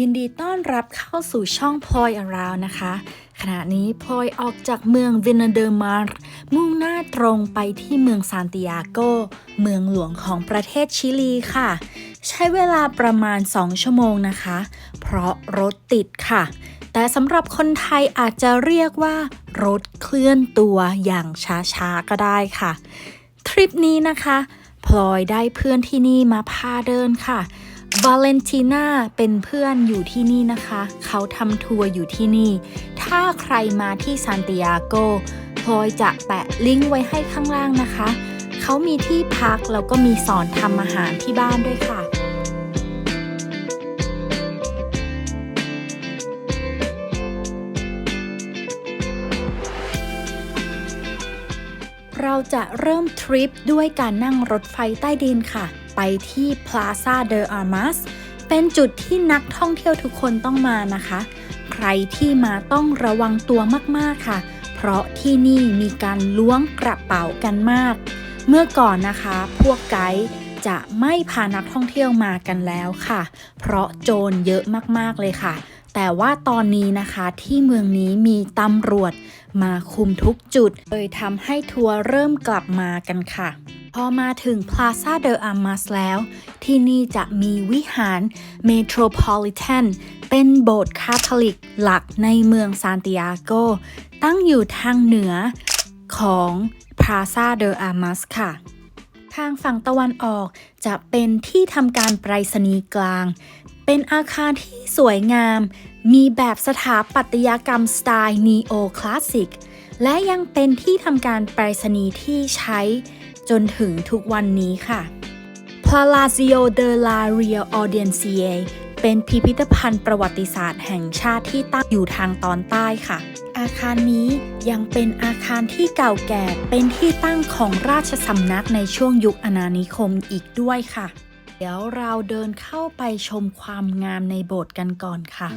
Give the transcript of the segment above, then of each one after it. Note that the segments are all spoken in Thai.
ยินดีต้อนรับเข้าสู่ช่องพลอยอาราวนะคะ ขณะนี้พลอยออกจากเมืองวินาเดอร์มาร์มุ่งหน้าตรงไปที่เมืองซานติอาโก เมืองหลวงของประเทศชิลีค่ะ ใช้เวลาประมาณ 2 ชั่วโมงนะคะ เพราะรถติดค่ะ แต่สำหรับคนไทยอาจจะเรียกว่า รถเคลื่อนตัวอย่างช้าๆ ก็ได้ค่ะ ทริปนี้นะคะพลอยได้เพื่อนที่นี่มาพาเดินค่ะ วาเลนติน่าเป็นเพื่อนอยู่ที่นี่นะคะ เขาทำทัวร์อยู่ที่นี่ ถ้าใครมาที่ซานติอาโกพลอยจะแปะลิงก์ไว้ให้ข้างล่างนะคะ เขามีที่พักแล้วก็มีสอนทำอาหารที่บ้านด้วยค่ะเราจะเริ่มทริปด้วยการนั่งรถไฟใต้ดินค่ะ ไปที่ Plaza de Armas เป็นจุดที่นักท่องเที่ยวทุกคนต้องมานะคะ ใครที่มาต้องระวังตัวมากๆค่ะ เพราะที่นี่มีการล้วงกระเป๋ากันมาก เมื่อก่อนนะคะ พวกไกด์จะไม่พานักท่องเที่ยวมากันแล้วค่ะ เพราะโจรเยอะมากๆเลยค่ะ แต่ว่าตอนนี้นะคะที่เมืองนี้มีตำรวจมาคุมทุกจุด เลยทำให้ทัวร์เริ่มกลับมากันค่ะ พอมาถึง Plaza de Armas แล้ว ที่นี่จะมีวิหาร Metropolitan เป็นโบสถ์คาทอลิกหลักในเมืองซานติอาโก ตั้งอยู่ทางเหนือของ Plaza de Armas ค่ะ ทางฝั่งตะวันออกจะเป็นที่ทำการไปรษณีย์กลาง เป็นอาคารที่สวยงาม มีแบบสถาปัตยกรรมสไตล์นีโอคลาสสิก และยังเป็นที่ทำการไปรษณีย์ที่ใช้ จนถึงทุกวันนี้ค่ะ Palazzo de la Real Audiencia เป็นพิพิธภัณฑ์ประวัติศาสตร์แห่งชาติที่ตั้งอยู่ทางตอนใต้ค่ะ อาคารนี้ยังเป็นอาคารที่เก่าแก่เป็นที่ตั้งของราชสำนักในช่วงยุคอาณานิคมอีกด้วยค่ะ เดี๋ยวเราเดินเข้าไปชมความงามในโบสถ์กันก่อนค่ะ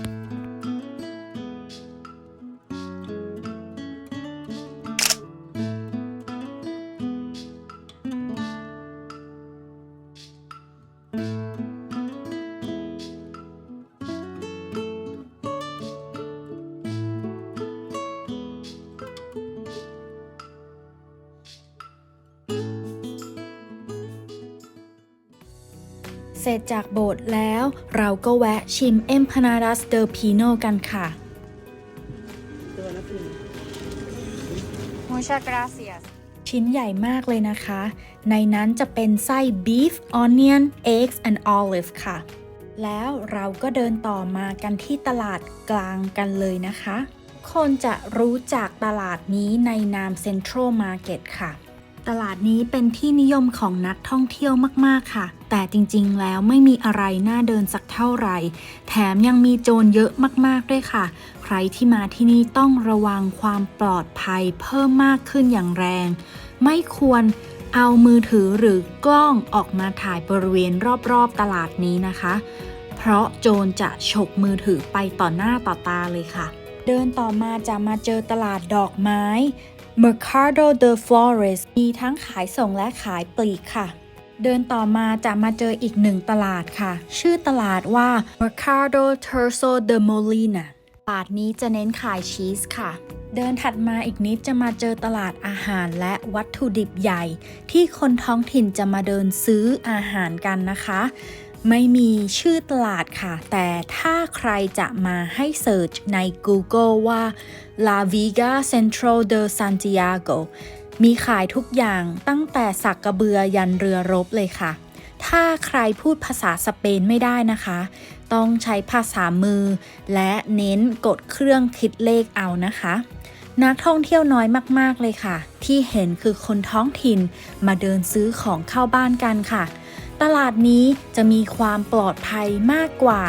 ร็จจากโบสถ์แล้ว เราก็แวะชิมเอ็มพานาดัสเดอร์พีโนกันค่ะ Muchas gracias. ชิ้นใหญ่มากเลยนะคะ ในนั้นจะเป็นไส้ beef onion eggs and olive ค่ะ แล้วเราก็เดินต่อมากันที่ตลาดกลางกันเลยนะคะ คนจะรู้จักตลาดนี้ในนาม Central Market ค่ะ ตลาดนี้เป็นที่นิยมของนักท่องเที่ยวมาก ๆ ค่ะ แต่จริงๆ แล้วไม่มีอะไรน่าเดินสักเท่าไหร่ แถมยังมีโจรเยอะมากๆด้วยค่ะ ใครที่มาที่นี่ต้องระวังความปลอดภัยเพิ่มมากขึ้นอย่างแรง ไม่ควรเอามือถือหรือกล้องออกมาถ่ายบริเวณรอบๆตลาดนี้นะคะ เพราะโจรจะฉกมือถือไปต่อหน้าต่อตาเลยค่ะ เดินต่อมาจะมาเจอตลาดดอกไม้ Mercado de Flores มีทั้งขายส่งและขายปลีกค่ะ เดินต่อมาจะมาเจออีกหนึ่งตลาดค่ะ ชื่อตลาดว่า Mercado Terzo de Molina ตลาดนี้จะเน้นขายชีสค่ะ เดินถัดมาอีกนิดจะมาเจอตลาดอาหารและวัตถุดิบใหญ่ ที่คนท้องถิ่นจะมาเดินซื้ออาหารกันนะคะ ไม่มีชื่อตลาดค่ะ แต่ถ้าใครจะมาให้เสิร์ชใน Google ว่า La Viga Central de Santiago มีขายทุกอย่างตั้งแต่สักกระเบือยันเรือรบเลยค่ะ ถ้าใครพูดภาษาสเปนไม่ได้นะคะ ต้องใช้ภาษามือ และเน้นกดเครื่องคิดเลขเอานะคะ นักท่องเที่ยวน้อยมากๆเลยค่ะ ที่เห็นคือคนท้องถิ่นมาเดินซื้อของเข้าบ้านกันค่ะ ตลาดนี้จะมีความปลอดภัยมากกว่า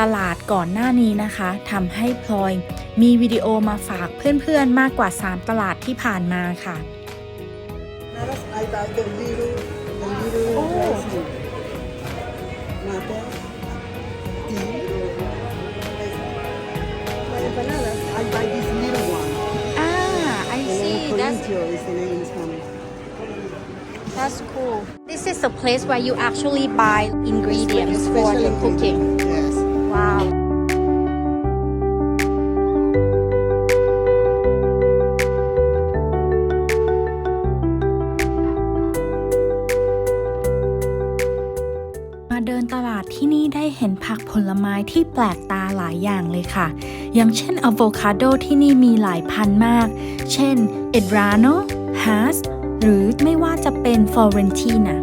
ตลาดก่อนหน้านี้นะคะทำให้พลอยมีวิดีโอมาฝากเพื่อนๆมากกว่า 3 ตลาดที่ผ่านมาค่ะ tayo kay Hero. Ang little oh. price I buy this little one. Ah, I see. That's... is the name. That's cool. This is the place where you actually buy ingredients for cooking. เห็นผักผลไม้ที่แปลกตาหลายอย่างเลยค่ะ อย่างเช่นอะโวคาโดที่นี่มีหลายพันมาก เช่นเอดราโนฮาสหรือไม่ว่าจะเป็นฟลอเรนตินา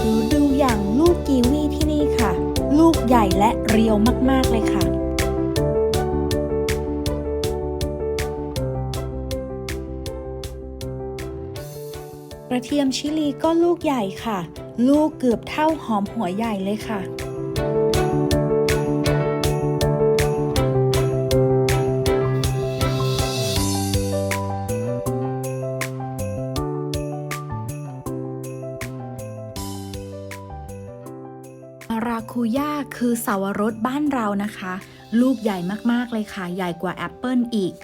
หรือดูอย่างลูกกีวีที่นี่ค่ะ ลูกใหญ่และเรียวมาก ๆ เลยค่ะกระเทียมชิลีก็ลูกใหญ่ค่ะ ลูกเกือบเท่าหอมหัวใหญ่เลยค่ะราคูย่าคือสาวรสบ้านเรานะคะ ลูกใหญ่มาก ๆ เลยค่ะ ใหญ่กว่าแอปเปิลอีก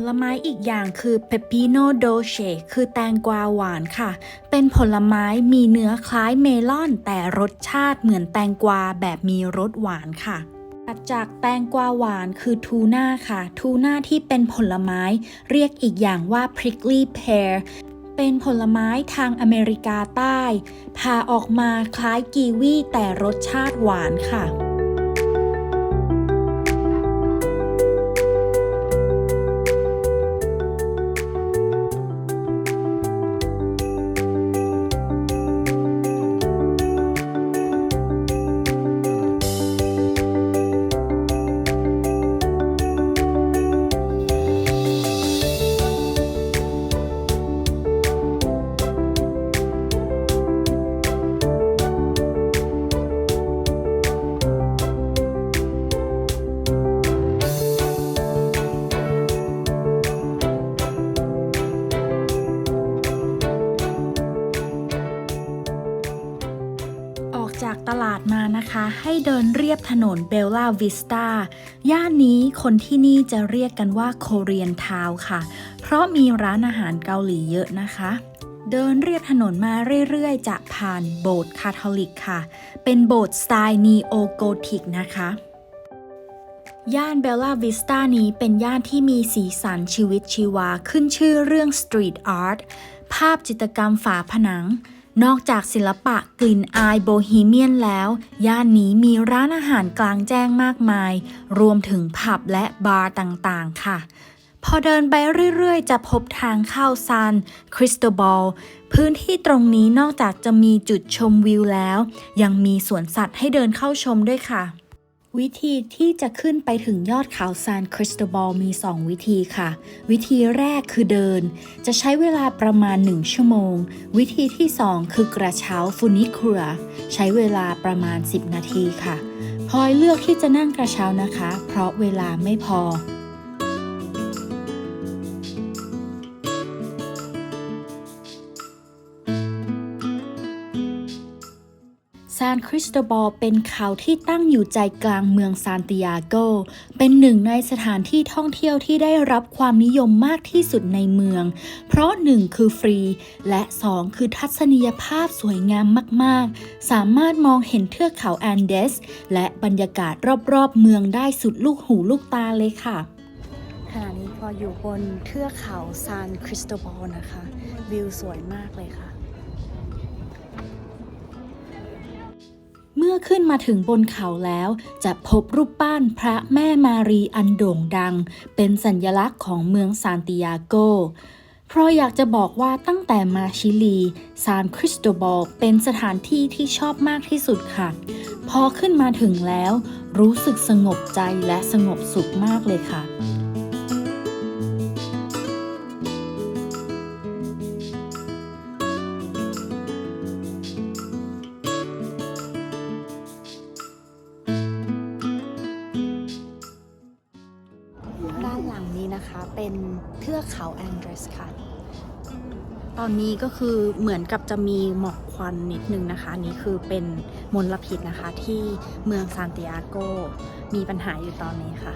ผลไม้อีกอย่างคือเปป i โนโดเชคือแตงกวาหวานค่ะ เป็นผลไม้มีเนื้อคล้ายเมลอน แต่รสชาติเหมือนแตงกวาแบบมีรสหวานค่ะัดจากแตงกวาหวานคือทูน่าค่ะ ทูน่าที่เป็นผลไม้เรียกอีกอย่างว่า prickly pear เป็นผลไม้ทางอเมริกาใต้ผ่าออกมาคล้ายกีวีแต่รสชาติหวานค่ะ รียบถนนเบลล่าวิสตาย่านนี้คนที่นี่จะเรียกกันว่าโคเรียนทาวค่ะ เพราะมีร้านอาหารเกาหลีเยอะนะคะ เดินเรียบถนนมาเรื่อยๆ จะผ่านโบสถ์คาทอลิกค่ะ เป็นโบสถ์สไตล์นีโอโกธิกนะคะย่านเบลล่าวิสตานี้เป็นย่านที่มีสีสันชีวิตชีวาขึ้นชื่อเรื่องสตรีทอาร์ตภาพจิตรกรรมฝาผนัง นอกจากศิลปะกลิ่นอายโบฮีเมียนแล้ว ย่านนี้มีร้านอาหารกลางแจ้งมากมาย รวมถึงผับและบาร์ต่างๆ ค่ะ พอเดินไปเรื่อยๆ จะพบทางเข้าซานคริสโตบอล พื้นที่ตรงนี้นอกจากจะมีจุดชมวิวแล้ว ยังมีสวนสัตว์ให้เดินเข้าชมด้วยค่ะ วิธีที่จะขึ้นไปถึงยอดเขาซานคริสโตบอลมี 2 วิธีค่ะ วิธีแรกคือเดิน จะใช้เวลาประมาณ 1 ชั่วโมง วิธีที่ 2 คือกระเช้าฟูนิครัวใช้เวลาประมาณ 10 นาทีค่ะพลอยเลือกที่จะนั่งกระเช้านะคะ เพราะเวลาไม่พอานคริสโตบอลเป็นเขาที่ตั้งอยู่ใจกลางเมืองซานติอาโก เป็นหนึ่งในสถานที่ท่องเที่ยวที่ได้รับความนิยมมากที่สุดในเมือง เพราะหนึ่งคือฟรี และสองคือทัศนียภาพสวยงามมาก ๆ สามารถมองเห็นเทือกเขาแอนเดส และบรรยากาศรอบ ๆ เมืองได้สุดลูกหูลูกตาเลยค่ะขณะนี้พออยู่บนเทือกเขาซานคริสโตบอลนะคะ วิวสวยมากเลยค่ะ อขึ้นมาถึงบนเขาแล้ว จะพบรูปปั้นพระแม่มารีอันโด่งดัง เป็นสัญลักษณ์ของเมืองซานติอาโกเพราะอยากจะบอกว่าตั้งแต่มาชิลีซานคริสโตบอลเป็นสถานที่ที่ชอบมากที่สุดค่ะ พอขึ้นมาถึงแล้ว รู้สึกสงบใจและสงบสุขมากเลยค่ะ เป็นเทือกเขาแอนเดรสค่ะ ตอนนี้ก็คือเหมือนกับจะมีหมอกควันนิดนึงนะคะนี่คือเป็นมลพิษนะคะที่เมืองซานติอาโกมีปัญหาอยู่ตอนนี้ค่ะ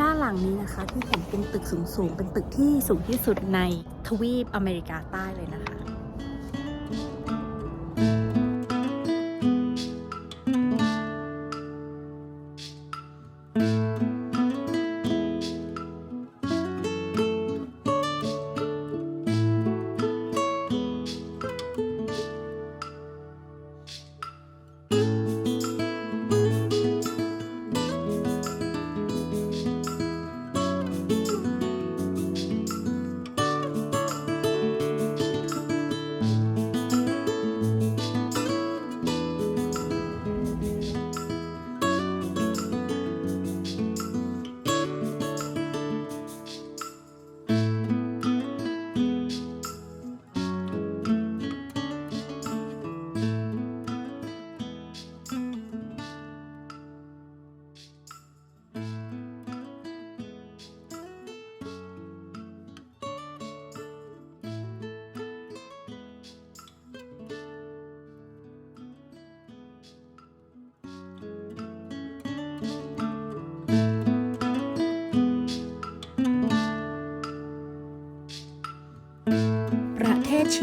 ด้านหลังนี้นะคะที่เห็นเป็นตึกสูงๆ เป็นตึกที่สูงที่สุดในทวีปอเมริกาใต้เลยนะคะ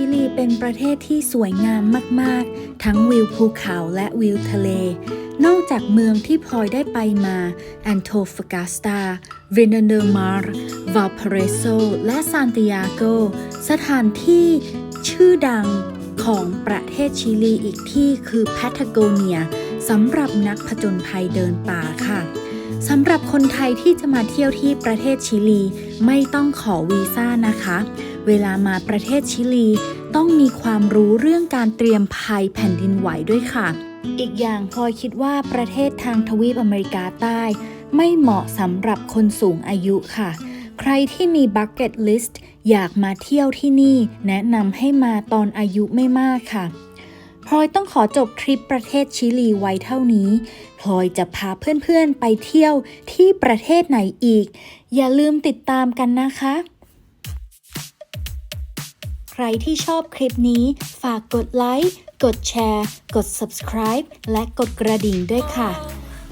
ิลีเป็นประเทศที่สวยงามมาก ๆ ทั้งวิวภูเขาและวิวทะเล นอกจากเมืองที่พลอยได้ไปมาแอนโทฟกาสตาวินเดอร์มาร์วาเพเรโซ และซานติอาโก สถานที่ชื่อดังของประเทศชิลีอีกที่คือแพทโกเนียสำหรับนักผจญภัยเดินป่าค่ะสำหรับคนไทยที่จะมาเที่ยวที่ประเทศชิลี ไม่ต้องขอวีซ่านะคะ เวลามาประเทศชิลี ต้องมีความรู้เรื่องการเตรียมภัยแผ่นดินไหวด้วยค่ะ อีกอย่างพลอยคิดว่าประเทศทางทวีปอเมริกาใต้ ไม่เหมาะสำหรับคนสูงอายุค่ะ ใครที่มีบักเก็ตลิสต์อยากมาเที่ยวที่นี่ แนะนำให้มาตอนอายุไม่มากค่ะพลอยต้องขอจบทริปประเทศชิลีไว้เท่านี้ พลอยจะพาเพื่อนๆไปเที่ยวที่ประเทศไหนอีก อย่าลืมติดตามกันนะคะ รที่ชอบคลิปนี้ ฝากกดไลค์กดแชร์ กด subscribe และกดกระดิ่งด้วยค่ะ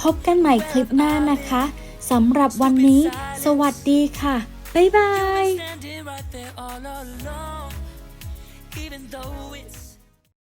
พบกันใหม่คลิปหน้านะคะสำหรับวันนี้ สวัสดีค่ะ บ๊ายบาย